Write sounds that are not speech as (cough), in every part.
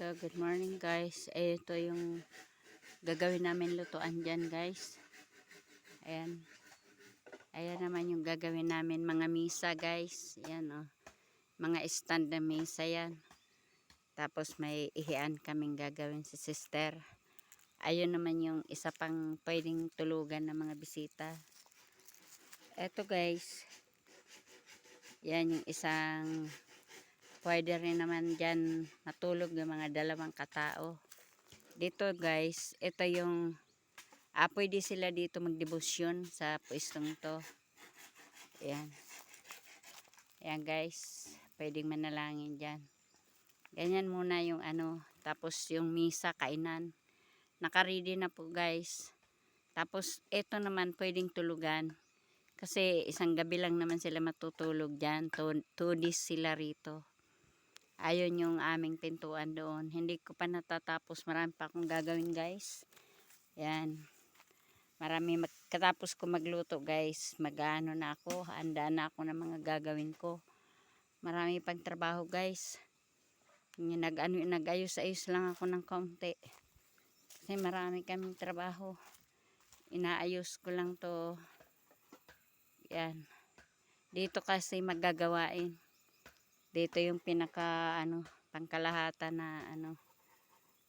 Ito, good morning guys. Eh, ito yung gagawin namin lutuan dyan guys. Ayan. Ayan naman yung gagawin namin mga misa guys. Ayan oh. Mga stand na misa yan. Tapos may ihian kaming gagawin si sister. Ayun naman yung isa pang pwedeng tulugan ng mga bisita. Ito guys. Yan yung isang pwede rin naman dyan matulog ng mga dalawang katao. Dito guys, ito yung ah, pwede sila dito magdebosyon sa pwestong to. Ayan. Ayan guys, pwedeng manalangin dyan. Ganyan muna yung ano, tapos yung misa, kainan. Nakaready na po guys. Tapos ito naman pwedeng tulugan. Kasi isang gabi lang naman sila matutulog dyan. Two, two days sila rito. Ayun yung aming pintuan doon. Hindi ko pa natatapos. Marami pa akong gagawin guys. Yan. Marami. Katapos ko magluto guys. Mag-ano na ako. Handa na ako ng mga gagawin ko. Marami pang trabaho guys. Nag, ano, nag-ayos-ayos lang ako ng kaunti. Kasi marami kaming trabaho. Inaayos ko lang to. Yan. Dito kasi magagawain dito yung pinaka ano pangkalahatan na ano.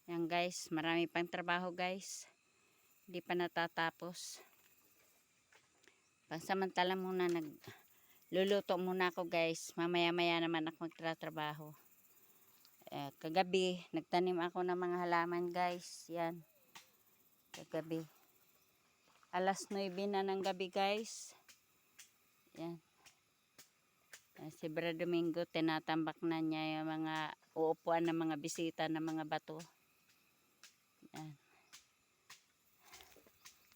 Yan guys marami pang trabaho guys. Hindi pa natatapos. Pansamantala muna nag luluto muna ako guys. Mamaya maya naman ako magtratrabaho. Eh, kagabi nagtanim ako ng mga halaman guys. Yan kagabi. Alas 9 na ng gabi guys. Yan si Bra Domingo, tinatambak na niya yung mga uupuan ng mga bisita ng mga bato. Yan.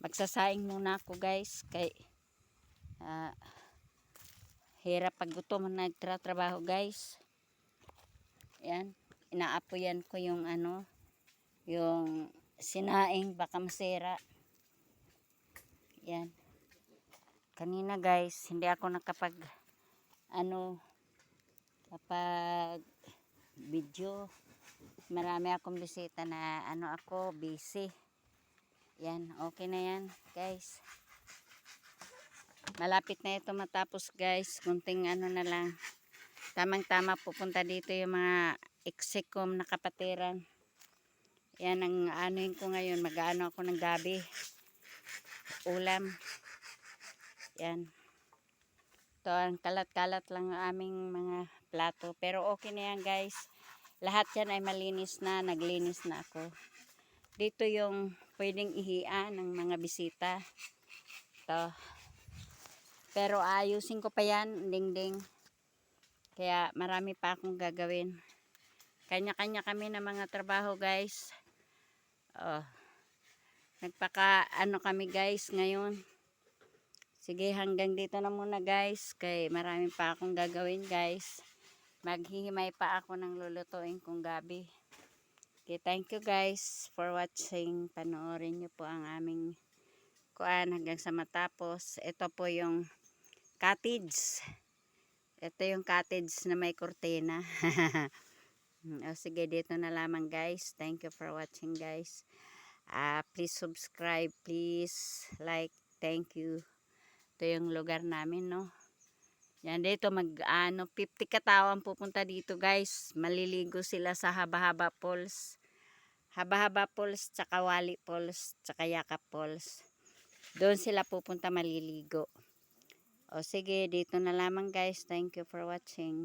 Magsasaing muna ako guys. Kay, uh, hirap pag gutom na nagtratrabaho guys. Yan. Inaapoyan ko yung ano, yung sinaing baka masira. Yan. Kanina guys, hindi ako nakapag ano kapag video marami akong bisita na ano ako busy. Yan okay na yan guys. Malapit na ito matapos guys. Kunting ano na lang. Tamang tama pupunta dito yung mga execom na kapatiran yan ang anuin ko ngayon. Mag ano ako ng gabi. Ulam. Yan ito, ang kalat-kalat lang ang aming mga plato. Pero okay na yan guys. Lahat yan ay malinis na. Naglinis na ako. Dito yung pwedeng ihian ng mga bisita. Ito. Pero ayusin ko pa yan. Ding-ding. Kaya marami pa akong gagawin. Kanya-kanya kami ng mga trabaho guys. Oh. Nagpaka ano kami guys ngayon. Sige, hanggang dito na muna guys. Kay marami pa akong gagawin guys. Maghihimay pa ako ng lulutuin kong gabi. Okay, thank you guys for watching. Panoorin nyo po ang aming kuan hanggang sa matapos. Ito po yung cottage. Ito yung cottage na may kurtina. (laughs) o sige, dito na lamang guys. Thank you for watching guys. Uh, please subscribe. Please like. Thank you. Ito yung lugar namin, no. Yan, dito mag, ano, 50 katawan pupunta dito, guys. Maliligo sila sa Haba-Haba Falls. Haba-Haba Falls, tsaka Wali Falls, tsaka Yakap Falls. Doon sila pupunta maliligo. O sige, dito na lamang, guys. Thank you for watching.